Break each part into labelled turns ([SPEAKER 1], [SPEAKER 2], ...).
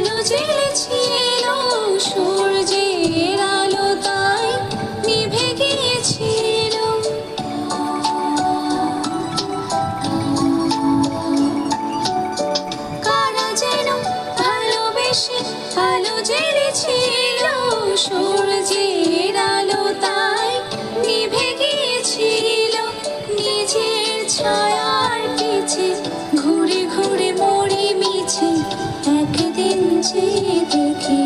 [SPEAKER 1] আলো জ্বেলেছিল সূর্যের আলো গিয়েছিল। যেন সূর্যের আলো তাই যে দেখি,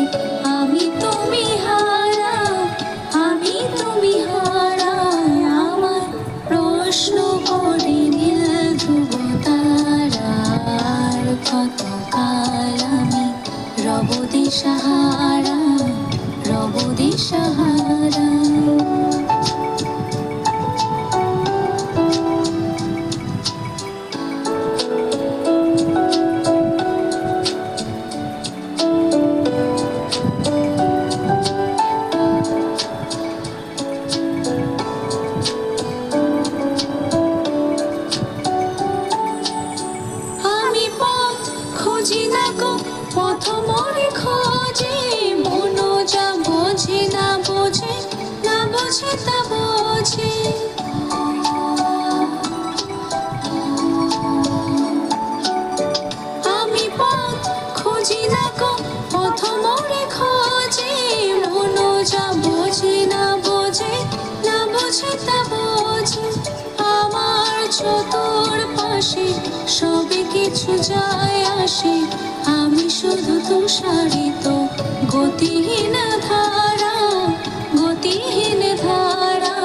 [SPEAKER 1] আমি তুমি হারা, আমি তুমি হারা। আমার প্রশ্ন করে নীল ধ্রুব তারার কত কাল আমি পথ খোঁজে মন যা বোঝে না বোঝে না বোঝে বোঝে। আমি পথ খুঁজি খোঁজে মন যা বোঝে না বোঝে না বোঝে বোঝে। আমার চতুর পাশে সবে কিছু যায় আসে তুষারিত গতিহীন ধারা গতিহীন ধারা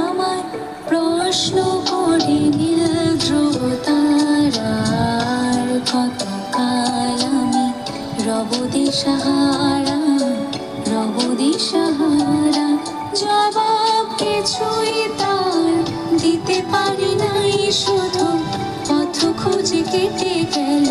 [SPEAKER 1] আমার প্রশ্ন করে নীল ধ্রুব কত কাল আমি রব দিশাহারা রব দিশাহারা জবাব কিছুই তার দিতে পারি নাই শুধু পথ খুঁজে কেটে গেল।